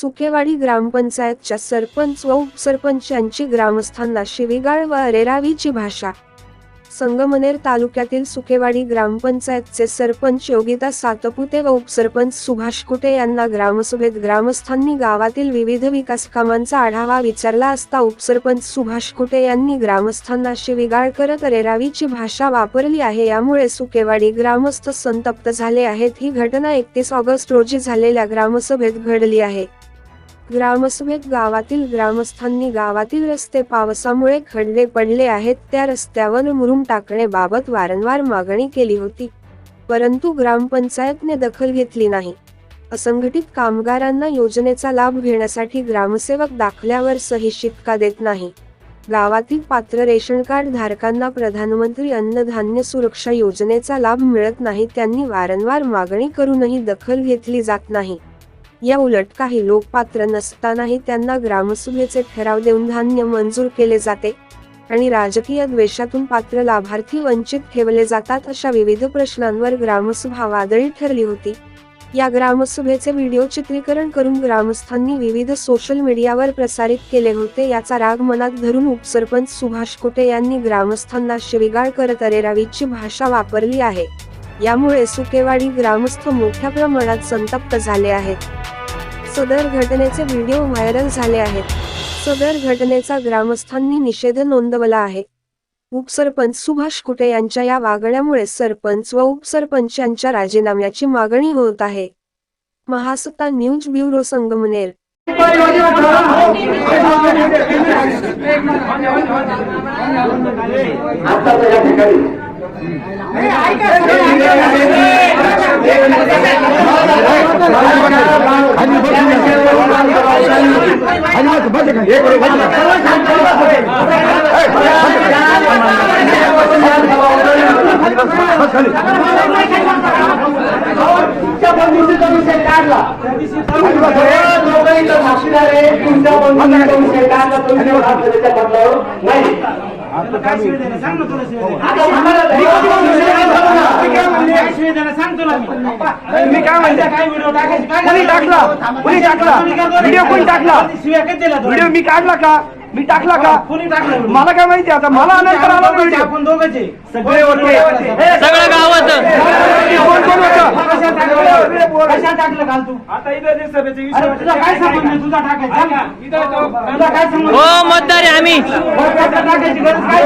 सुकेवाडी ग्रामपंचायतच्या सरपंच व उपसरपंच यांची ग्रामस्थांना शिवीगाळ व अरेरावीची भाषा. संगमनेर तालुक्यातील सुकेवाडी ग्रामपंचायतचे सरपंच योगिता सातपुते व उपसरपंच सुभाष कुटे यांना ग्रामसभेत ग्रामस्थांनी गावातील विविध विकास कामांचा आढावा विचारला असता उपसरपंच सुभाष कुटे यांनी ग्रामस्थांना शिवीगाळ करत रेरावीची भाषा वापरली आहे. यामुळे सुकेवाडी ग्रामस्थ संतप्त झाले आहेत. ही घटना एकतीस ऑगस्ट रोजी झालेल्या ग्रामसभेत घडली आहे. ग्रामसभेत गावातील ग्रामस्थांनी गावातील रस्ते पावसामुळे खड्डे पडले आहेत त्या रस्त्यावर मुरुम टाकण्याबाबत वारंवार मागणी केली होती. परंतु ग्रामपंचायतने दखल घेतली नाही. असंघटित कामगारांना योजनेचा लाभ घेण्यासाठी ग्रामसेवक दाखल्यावर सही शिक्का देत नाही. गावातील पात्र रेशन कार्ड धारकांना प्रधानमंत्री अन्नधान्य सुरक्षा योजनेचा लाभ मिळत नाही त्यांनी वारंवार मागणी करूनही दखल घेतली जात नाही. या उलट काही लोक पात्र नसतानाही त्यांना ग्रामसभेचे ठराव देऊन धान्य मंजूर केले जाते आणि राजकीय द्वेषातून पात्र लाभार्थी वंचित ठेवले जातात अशा विविध प्रश्नांवर ग्रामसभा वादळी ठरली होती. या ग्रामसभेचे व्हिडिओ चित्रीकरण करून ग्रामस्थांनी विविध सोशल मीडियावर प्रसारित केले होते याचा राग मनात धरून उपसरपंच सुभाष कोटे यांनी ग्रामस्थांना शिवीगाळ करत अरेरावीची भाषा वापरली आहे. यामुळे सुकेवाडी ग्रामस्थ मोठ्या प्रमाणात संतप्त झाले आहेत. सदर घटनेचे व्हिडिओ व्हायरल झाले आहेत. सदर घटनेचा ग्रामस्थांनी निषेध नोंदवला आहे. उपसरपंच सुभाष कुटे यांच्या या वागण्यामुळे सरपंच व उपसरपंच यांच्या राजीनाम्याची मागणी होत आहे. महासत्ता न्यूज ब्युरो संगमनेर. आता या ठिकाणी तुमच्या बंधूचा विषय काढला. भाषणार आहे तुमच्या बंधूचा विषय काढला. तुम्ही बदलावर नाही. मी. काय म्हणते, काय व्हिडिओ कोणी टाकला? कोणी टाकला? व्हिडिओ कोणी टाकला? मी काढला का? मी टाकला का? कोणी टाकला? मला काय माहिती आता? मला नंतर आला व्हिडिओ आपण दोघंचे. सगळे होते. सगळं गावाचं कोण कोण होतं? कशा टाकलं घाल तू? आता इथं ते सभेचे अरे तुझा काय संबंध तुझा टाकायचा? ऐका, काय संबंध हो मतदार आहे आम्ही. टाकायची गरज काय